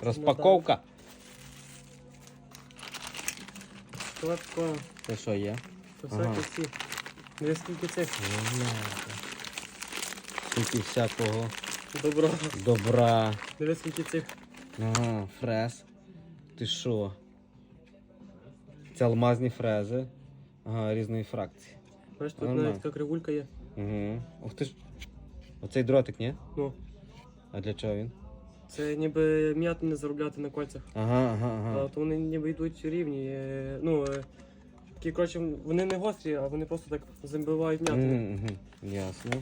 Розпаковка. Складко. Це що є? То Ага. всякі ці. Скільки цих. Скільки всякого Добро. добра. Диви скільки цих. Ага, фрез. Ти що? Це алмазні фрези. Ага, різної фракції. Бачиш, тут Нормально. навіть така кривулька є. Угу. Ух ти ж. Оцей дротик, ні? Ну, А для чого він? Це ніби м'яту не заробляти на кольцях. Ага, ага, ага. А то вони ніби йдуть рівні. е, Ну, е, такі, коротше, вони не гострі, а вони просто так забивають м'яту. Угу, угу. Ясно.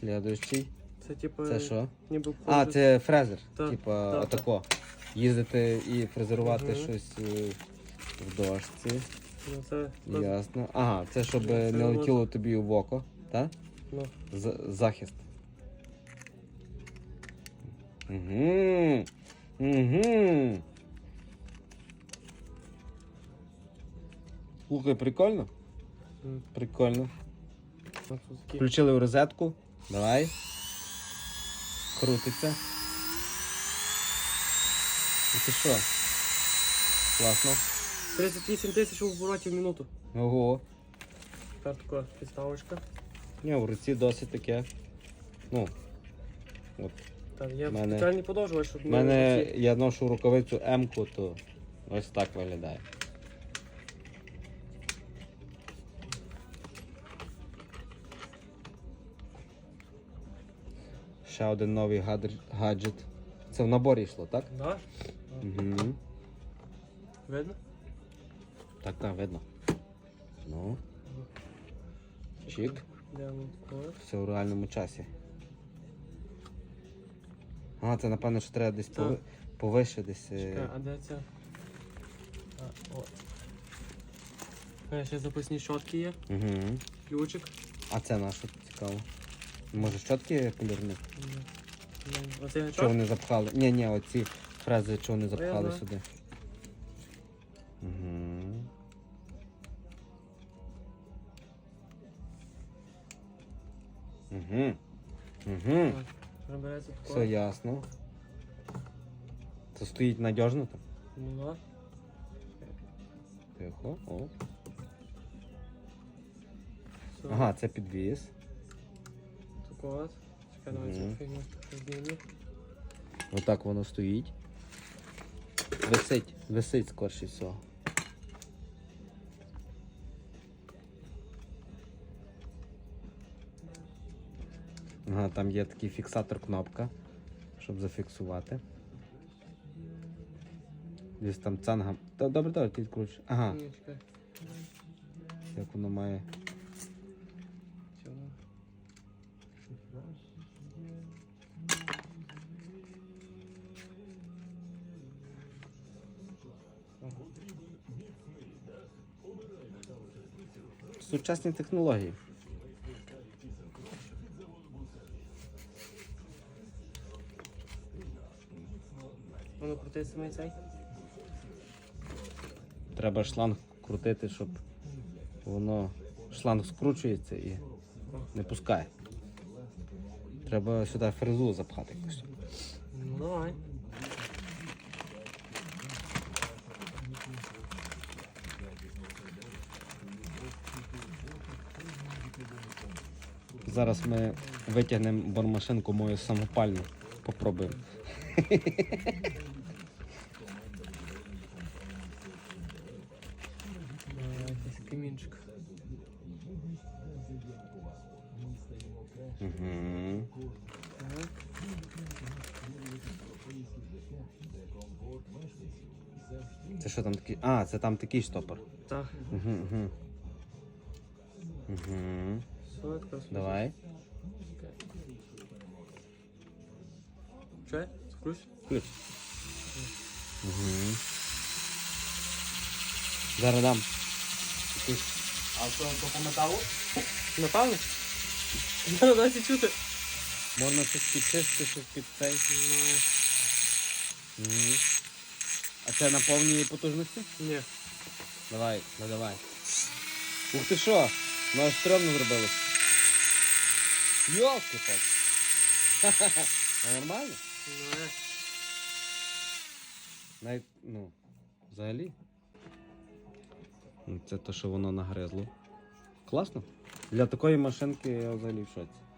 Слідуючий. Це типу. Це що? Ніби А, це фрезер. Так, Типа так, отако. Їздити і фрезерувати Мгм. щось е, в дошці. Ну, це, Ясно. Ага, це щоб Це не летіло тобі в око, так? ну, захист. Угу. Угу. Слухай, прикольно? Прикольно. Включили в розетку. Давай. Крутиться. Ну ти що? Класно. 38 тисяч оборотів в минуту. Ого. Тепер така підставочка. Ні, в руці досить таке. Ну. От. Там є Мене- спеціальний подовжувач, щоб У мене оці- я ношу рукавицю М-ку, то ось так виглядає. Ще один новий гаджет. Це в наборі йшло, так? Да? Угу. Видно? Так, так, видно. Ну, Чик. Все в реальному часі. А, це напевно, що треба десь Так. пови... повище десь. е, Чекай, а де це? А, о. Е, Ще запасні щотки є, Угу. ключик. А це наше цікаво. Може щотки полірні? Ні. Ні. Оце Чого гачок? вони запхали? Ні, ні, оці фрези чого не запхали сюди. Угу. Угу. Угу. Все ясно. Це стоїть надіжно там. Ну да. Тихо. О. Все. Ага, це підвіз. Таке от. Чекай, давай Мгм. цю фігню розділю. Отак воно стоїть. Висить, висить скорше всього. Ага, там є такий фіксатор кнопка, щоб зафіксувати. Десь там цанга. Та добре, добре, ти відкручуєш. Ага, як воно має. Сучасні технології. Воно крутий самий цей. Треба шланг крутити, щоб воно шланг скручується і не пускає. Треба сюди фрезу запхати якусь. Ну давай. Зараз ми витягнемо бормашинку мою самопальну. Попробуємо. Якийсь камінчик. Угу. Так. Це що там такий? А, це там такий штопор. Так. Угу, угу. Угу. Давай. Че? Скрусь? Ключ. Угу. Зараз дам. А що, то по металу? Напевно? Зараз дайте чути. Можна щось підчистити, щось під цей. Угу. А це на повній потужності? Ні. Давай, ну давай. Ух ти що? Ну аж стрьомно зробилось. Йолки так. А нормально? Навіть, ну, взагалі. Це те, що воно нагризло. Класно. Для такої машинки я взагалі в шоці.